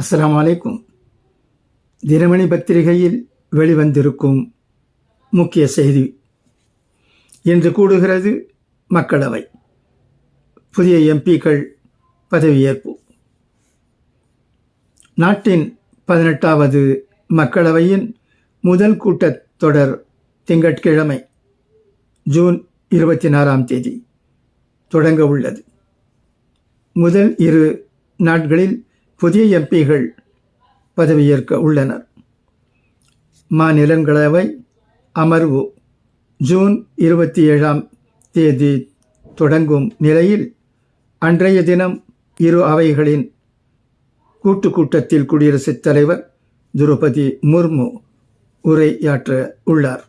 அஸ்லாம் அலைக்கும். தினமணி பத்திரிகையில் வெளிவந்திருக்கும் முக்கிய செய்தி இன்று கூடுகிறது மக்களவை. புதிய எம்பிக்கள் பதவியேற்பு. நாட்டின் பதினெட்டாவது மக்களவையின் முதல் கூட்டத் தொடர் திங்கட்கிழமை ஜூன் இருபத்தி நாலாம் தேதி தொடங்க உள்ளது. முதல் இரு நாட்களில் புதிய எம்பிகள் பதவியேற்க உள்ளனர். மாநிலங்களவை அமர்வு ஜூன் இருபத்தி ஏழாம் தேதி தொடங்கும் நிலையில் அன்றைய தினம் இரு அவைகளின் கூட்டு கூட்டத்தில் குடியரசுத் தலைவர் திரௌபதி முர்மு உரையாற்ற உள்ளார்.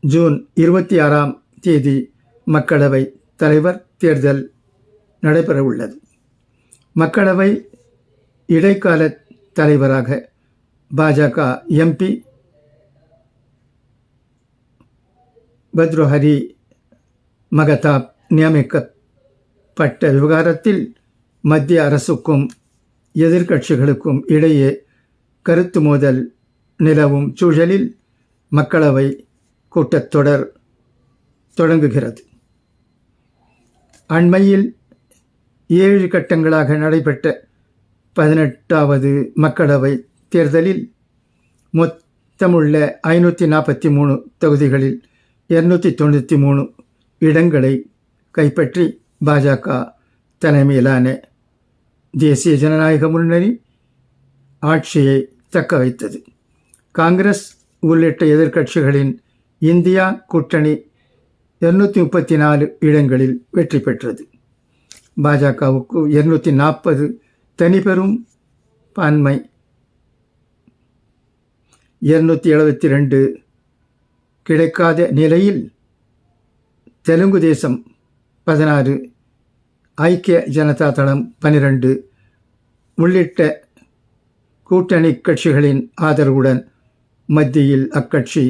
ஜூன் இருபத்தி ஆறாம் தேதி மக்களவை தலைவர் தேர்தல் நடைபெற உள்ளது மக்களவை இடைக்கால தலைவராக பாஜக எம்பி பத்ரோஹரி மகதாப் நியமிக்கப்பட்ட விவகாரத்தில் மத்திய அரசுக்கும் எதிர்க்கட்சிகளுக்கும் இடையே கருத்து மோதல் நிலவும் சூழலில் மக்களவை கூட்டத்தொடர் தொடங்குகிறது. அண்மையில் ஏழு கட்டங்களாக நடைபெற்ற பதினெட்டாவது மக்களவை தேர்தலில் மொத்தமுள்ள ஐநூற்றி நாற்பத்தி மூணு தொகுதிகளில் இருநூற்றி தொண்ணூற்றி மூணு இடங்களை கைப்பற்றி பாஜக தலைமையிலான தேசிய ஜனநாயக முன்னணி ஆட்சியை தக்க வைத்தது. காங்கிரஸ் உள்ளிட்ட எதிர்க்கட்சிகளின் இந்தியா கூட்டணி இருநூற்றி முப்பத்தி நாலு இடங்களில் வெற்றி பெற்றது. பாஜகவுக்கு இருநூற்றி நாற்பது தனிபெரும் பான்மை. இருநூற்றி எழுபத்தி ரெண்டு. கிடைக்காத நிலையில் தெலுங்கு தேசம் பதினாறு. ஐக்கிய ஜனதா தளம் பனிரெண்டு. உள்ளிட்ட கூட்டணி கட்சிகளின் ஆதரவுடன் மத்தியில் அக்கட்சி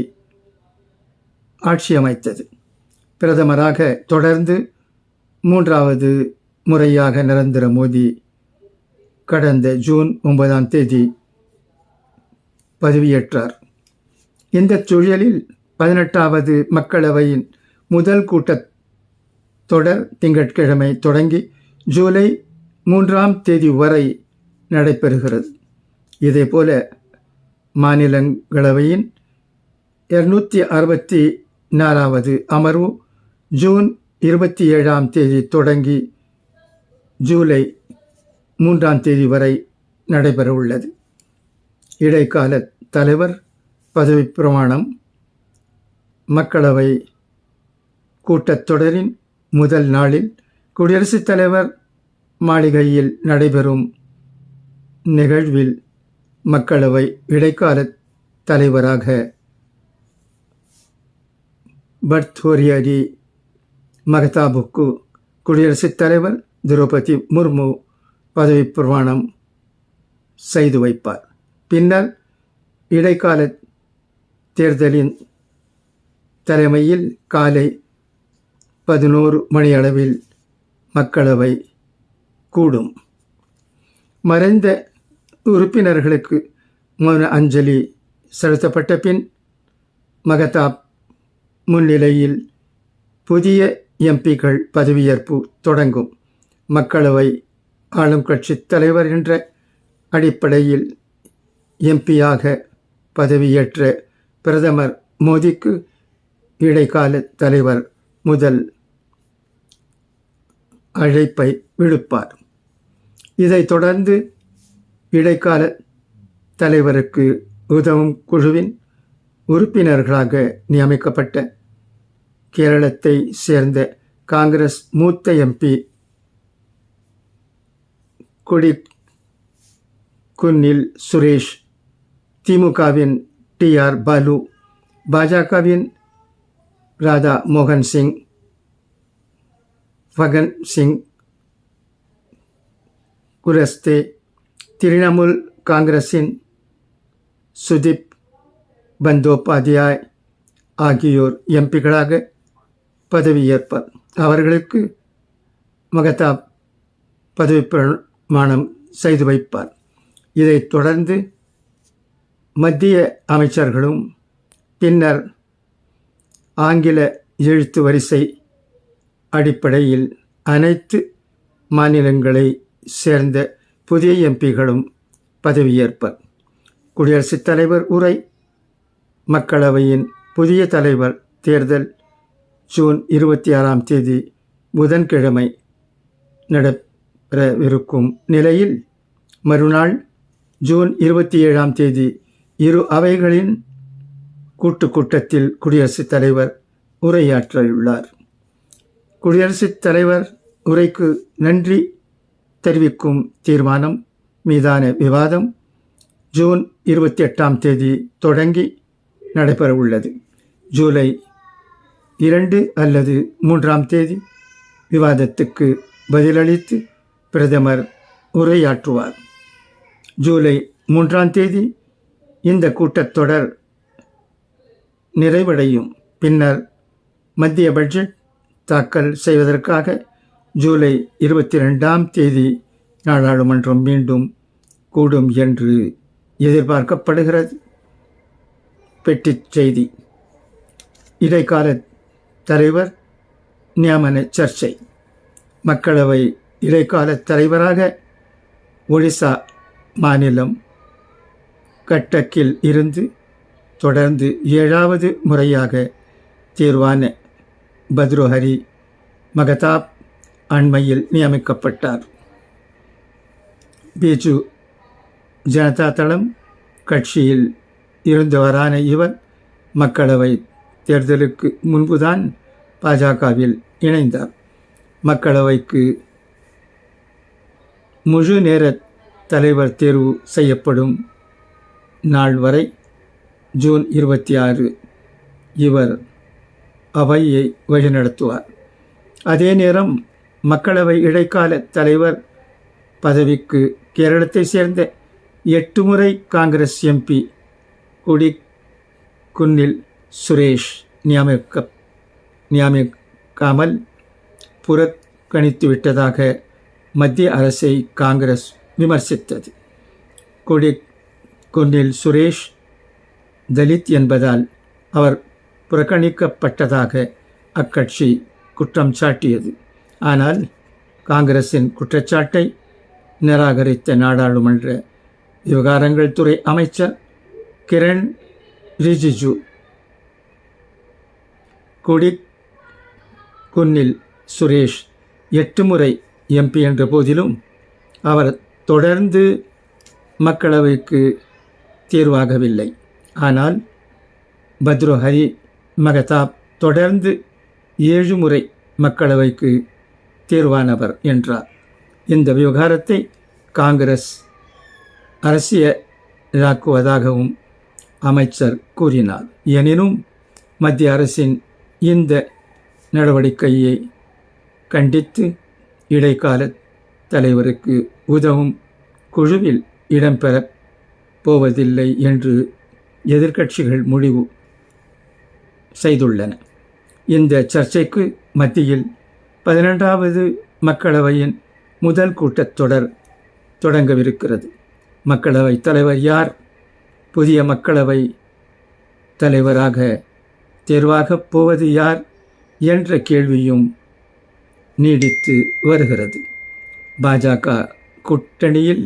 ஆட்சி அமைத்தது பிரதமராக தொடர்ந்து மூன்றாவது முறையாக நரேந்திர மோடி கடந்த ஜூன் ஒன்பதாம் தேதி பதவியேற்றார். இந்த சூழலில் பதினெட்டாவது மக்களவையின் முதல் கூட்டத்தொடர் திங்கட்கிழமை தொடங்கி ஜூலை மூன்றாம் தேதி வரை நடைபெறுகிறது. இதேபோல மாநிலங்களவையின் இருநூற்றி அறுபத்தி நாலாவது அமர்வு ஜூன் இருபத்தி ஏழாம் தேதி தொடங்கி ஜூலை மூன்றாம் தேதி வரை நடைபெற உள்ளது. இடைக்கால தலைவர் பதவி பிரமாணம் மக்களவை கூட்டத்தொடரின் முதல் நாளில் குடியரசுத் தலைவர் மாளிகையில் நடைபெறும் நிகழ்வில் மக்களவை இடைக்கால தலைவராக பர்தோரியரி மகதாபுக்கு குடியரசுத் தலைவர் திரௌபதி முர்மு பதவி பிரமாணம் செய்து வைப்பார். பின்னர் இடைக்கால தேர்தலின் தலைமையில் காலை பதினோரு மணியளவில் மக்களவை கூடும். மறைந்த உறுப்பினர்களுக்கு மௌன அஞ்சலி செலுத்தப்பட்ட பின் மகதாப் முன்னிலையில் புதிய எம்பிக்கள் பதவியேற்பு தொடங்கும். மக்களவை ஆளும் கட்சி தலைவர் என்ற அடிப்படையில் எம்பியாக பதவியேற்ற பிரதமர் மோடிக்கு இடைக்கால தலைவர் முதல் அழைப்பை விடுப்பார். இதைத் தொடர்ந்து இடைக்கால தலைவருக்கு உதவும் குழுவின் உறுப்பினர்களாக நியமிக்கப்பட்ட கேரளத்தை சேர்ந்த காங்கிரஸ் மூத்த எம்பி கொடி குன்னில் சுரேஷ் திமுகவின் டி ஆர் பாலு பாஜகவின் ராதா மோகன் சிங் ஃபகன் சிங் குரஸ்தே திரிணாமுல் காங்கிரஸின் சுதீப் பந்தோபாத்யாய் ஆகியோர் எம்பிக்களாக பதவியேற்பார் அவர்களுக்கு மகதாப் பதவி மனம் செய்து வைப்பார். இதைத் தொடர்ந்து மத்திய அமைச்சர்களும் பின்னர் ஆங்கில எழுத்து வரிசை அடிப்படையில் அனைத்து மாநிலங்களை சேர்ந்த புதிய எம்பிகளும் பதவியேற்பர். குடியரசுத் தலைவர் உரை மக்களவையின் புதிய தலைவர் தேர்தல் ஜூன் இருபத்தி ஆறாம் தேதி புதன்கிழமை நட இருக்கும் நிலையில் மறுநாள் ஜூன் இருபத்தி ஏழாம் தேதி இரு அவைகளின் கூட்டுக் கூட்டத்தில் குடியரசுத் தலைவர் உரையாற்றவுள்ளார் குடியரசுத் தலைவர் உரைக்கு நன்றி தெரிவிக்கும் தீர்மானம் மீதான விவாதம் ஜூன் இருபத்தி எட்டாம் தேதி தொடங்கி நடைபெறவுள்ளது. ஜூலை இரண்டு அல்லது மூன்றாம் தேதி விவாதத்துக்கு பதிலளித்து பிரதமர் உரையாற்றுவார். ஜூலை மூன்றாம் தேதி இந்த கூட்டத்தொடர் நிறைவடையும். பின்னர் மத்திய பட்ஜெட் தாக்கல் செய்வதற்காக ஜூலை இருபத்தி ரெண்டாம் தேதி நாடாளுமன்றம் மீண்டும் கூடும் என்று எதிர்பார்க்கப்படுகிறது. பெட்டி செய்தி. இடைக்கால தலைவர் நியமன சர்ச்சை. மக்களவை இடைக்கால தலைவராக ஒடிசா மாநிலம் கட்டக்கில் இருந்து தொடர்ந்து ஏழாவது முறையாக தேர்வான பத்ரோஹரி மகதாப் அண்மையில் நியமிக்கப்பட்டார். பிஜு ஜனதா தளம் கட்சியில் இருந்தவரான இவர் மக்களவை தேர்தலுக்கு முன்புதான் பாஜகவில் இணைந்தார். மக்களவைக்கு முழு நேர தலைவர் தேர்வு செய்யப்படும் நாள் வரை ஜூன் இருபத்தி ஆறு இவர் அவையை வழிநடத்துவார். அதே நேரம் மக்களவை இடைக்கால தலைவர் பதவிக்கு கேரளத்தை சேர்ந்த எட்டு முறை காங்கிரஸ் எம்பி குடி குன்னில் சுரேஷ் நியமிக்க நியமிக்காமல் புறக்கணித்துவிட்டதாக மத்திய அரசை காங்கிரஸ் விமர்சித்தது. கொடி குன்னில் சுரேஷ் தலித் என்பதால் அவர் புறக்கணிக்கப்பட்டதாக அக்கட்சி குற்றம் சாட்டியது. ஆனால் காங்கிரசின் குற்றச்சாட்டை நிராகரித்த நாடாளுமன்ற விவகாரங்கள் துறை அமைச்சர் கிரண் ரிஜிஜு கொடி குன்னில் சுரேஷ் எட்டு முறை எம்பி என்ற போதிலும் அவர் தொடர்ந்து மக்களவைக்கு தேர்வாகவில்லை. ஆனால் பத்ரோஹரி மகதாப் தொடர்ந்து ஏழு முறை மக்களவைக்கு தேர்வானவர் என்றார். இந்த விவகாரத்தை காங்கிரஸ் அரசியலாக்குவதாகவும் அமைச்சர் கூறினார். எனினும் மத்திய அரசின் இந்த நடவடிக்கையை கண்டித்து இடைக்கால தலைவருக்கு உதவும் குழுவில் இடம்பெற போவதில்லை என்று எதிர்க்கட்சிகள் முடிவு செய்துள்ளன. இந்த சர்ச்சைக்கு மத்தியில் பதினெண்டாவது மக்களவையின் முதல் கூட்டத்தொடர் தொடங்கவிருக்கிறது. மக்களவை தலைவர் யார்? புதிய மக்களவை தலைவராக தேர்வாகப் போவது யார்? என்ற கேள்வியும் நீடித்து வருகிறது. பாஜக கூட்டணியில்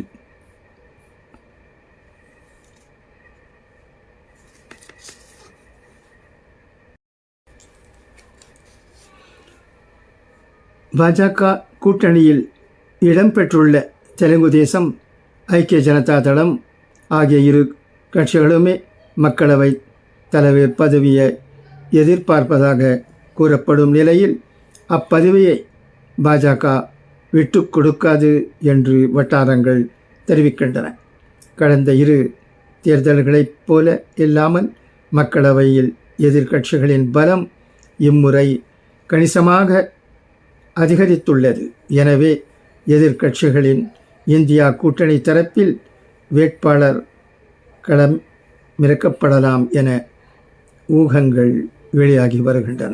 பாஜக கூட்டணியில் இடம்பெற்றுள்ள தெலுங்கு தேசம் ஐக்கிய ஜனதா தளம் ஆகிய இரு கட்சிகளுமே மக்களவை தலைவர் பதவியை எதிர்பார்ப்பதாக கூறப்படும் நிலையில் அப்பதவியை பாஜக விட்டு கொடுக்காது என்று வட்டாரங்கள் தெரிவிக்கின்றன. கடந்த இரு தேர்தல்களைப் போல இல்லாமல் மக்களவையில் எதிர்க்கட்சிகளின் பலம் இம்முறை கணிசமாக அதிகரித்துள்ளது. எனவே எதிர்க்கட்சிகளின் இந்தியா கூட்டணி தரப்பில் வேட்பாளர் களம் மிரக்கப்படலாம் என ஊகங்கள் வெளியாகி வருகின்றன.